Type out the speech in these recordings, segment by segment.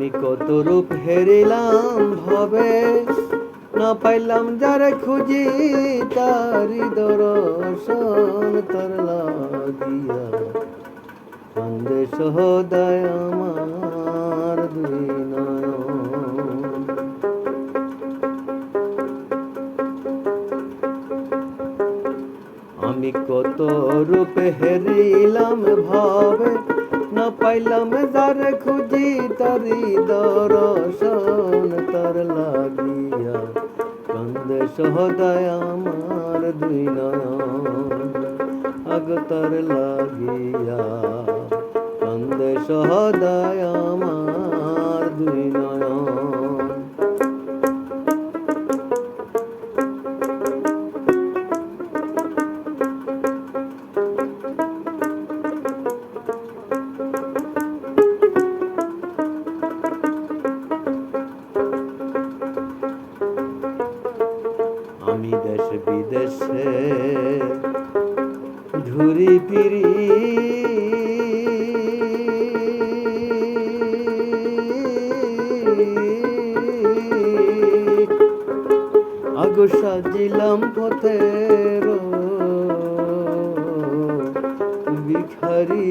আমি কত রূপ হেরিলাম ভাবে, না পাইলাম যারে খুঁজি তারি দর্শন তর লাগিয়া। কান্দে সহদায় আমার দুই আমি কত রূপে হেরিলাম ভাবে না পাইলাম যার খুঁজি তরি দর্শন তার লাগিয়া কান্দে সহদায় আমার দুই নয়ন। আগ তার লাগিয়া কান্দে সহদায় আমার দুই নয়ন। দেশ বিদেশে ফিরি। আগো সাজিলাম পথের ভিখারি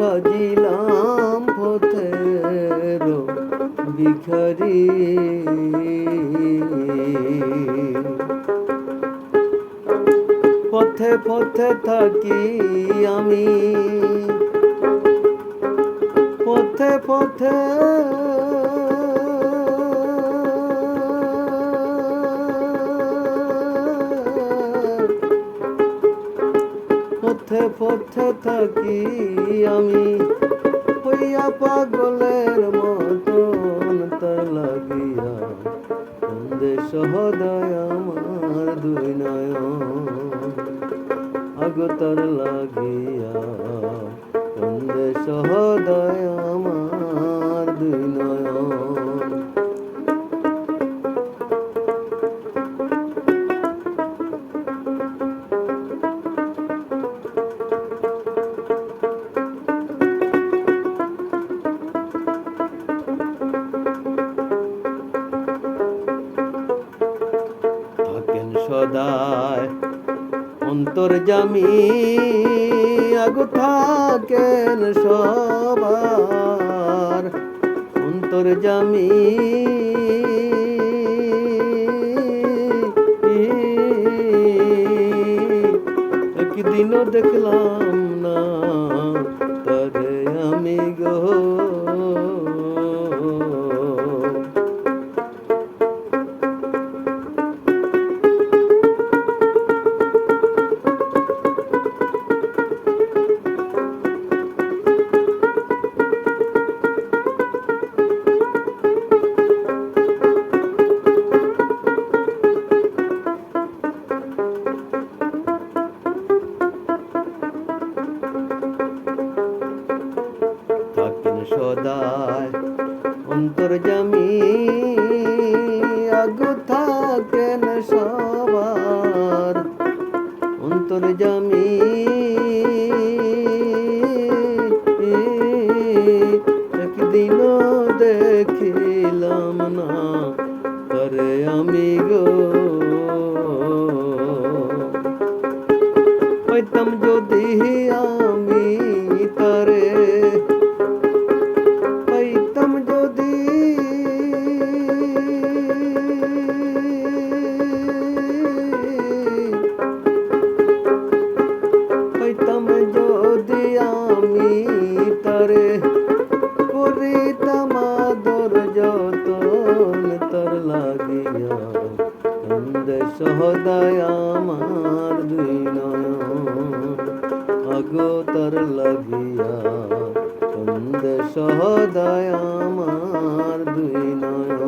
সাজিলাম পথের ভিখারি পথে পথে থাকি আমি। পথে পথে পথে থাকি আমি, হইয়া পাগলের মতন লাগিয়া সহদয় আমার দুই নয়ন, আগতার লাগিয়া কান্দে সহদয় আমার দুই অন্তর জামি আগু থাকেন সবার। অন্তর জামি একদিনও দেখলাম সদায় অন্তর জামি আগু থাকেন সবার। অন্তর সহদায় আমার দুই নয়ন।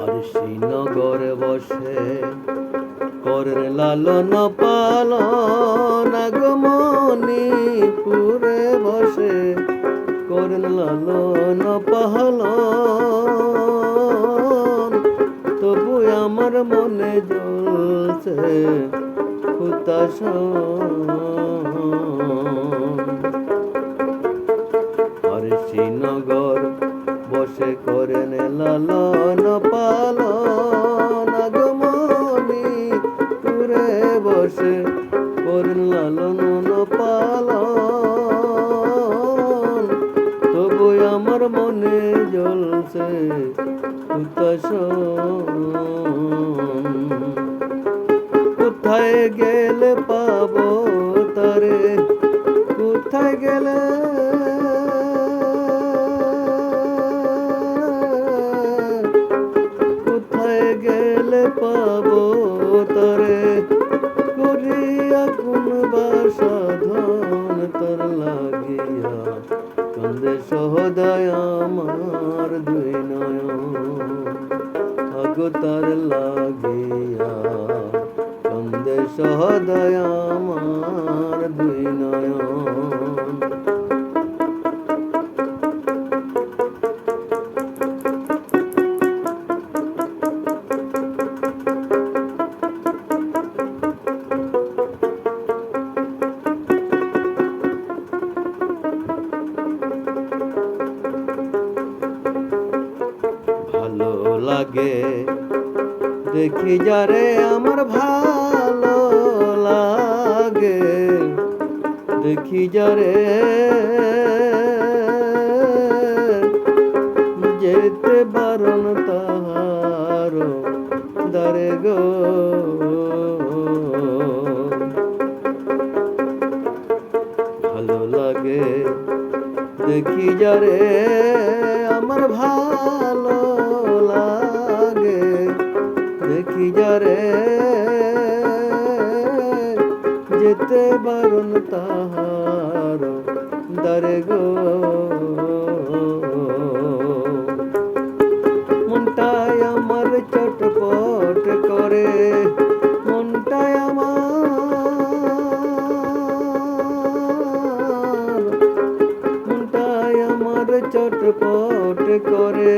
আর বসে করেন লালন পালন আগমনি পুরে বসে। করেন লালন পালন, তবু আমার মনে জ্বলছে হুতাশ। আর শ্রীনগর বসে করেন লালন কোথায় গেলে পাবো তারে। সহদায় আমার দুই নয়ন। লাগে দেখি যারে আমার ভালো দেখি যারে। যেতে বারণ তাহার দারে গো। ভালো লাগে দেখি যারে, আমার ভালো লাগে। দেখি যারে। যেতে বারণ তাহার দারে গো। মনটাই আমার চটপট করে, মনটাই আমার মনটাই আমার চটপট করে।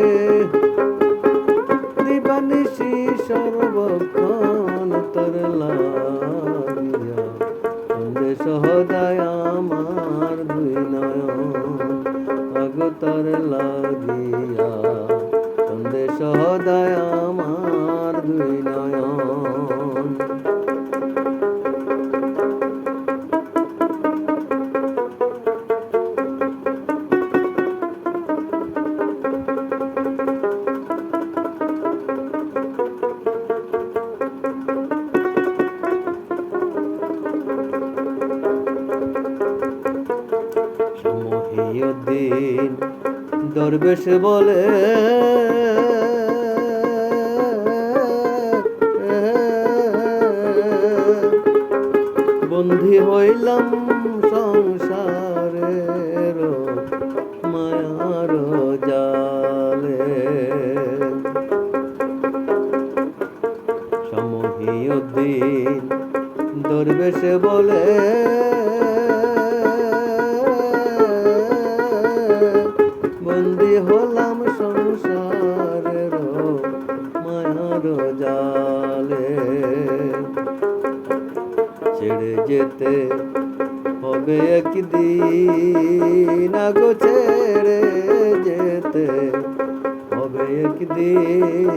সহদায় আমার দুই নয়ন আগতর তোর লাগিয়া সন্দেশ সহদায় আমার দুই মহিউদ্দিন দরবেশ বলে বন্ধি হইলাম সংসারের মায়ার জালে। সমহিউদ্দিন দরবেশ বলে বন্দি হলাম সংসারের মায়ার জালে। ছেড়ে যেতে হবে একদিন, আগো ছেড়ে যেতে হবে একদিন।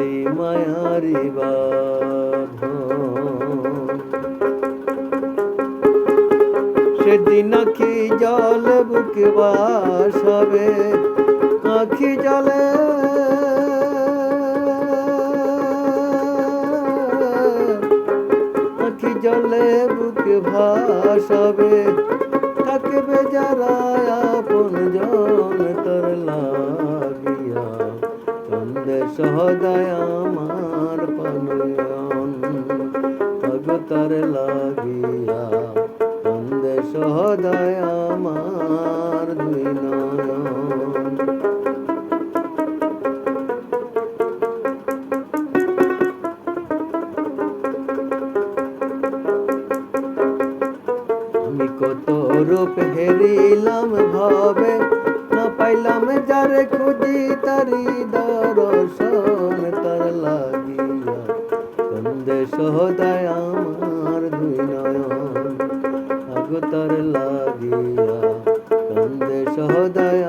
এই মায়ারি বাঁধন দিন আখি জল বুকে বাস হবে আখি জলে আখি জলে বুকে ভাস হবে থাকবে যারা আপন জন তোর লাগিয়া। চন্দে সহদয় আমার পানয়ন ভগতার লাগিয়া সহদায় আমার দুই নয়ন। আমি কত রূপ হেরিলাম ভাবে, না পাইলাম যারে খুঁজি তারি কন্দে আমার দুই নয়ন। আগো তার লাগিয়া কন্দে সহদায়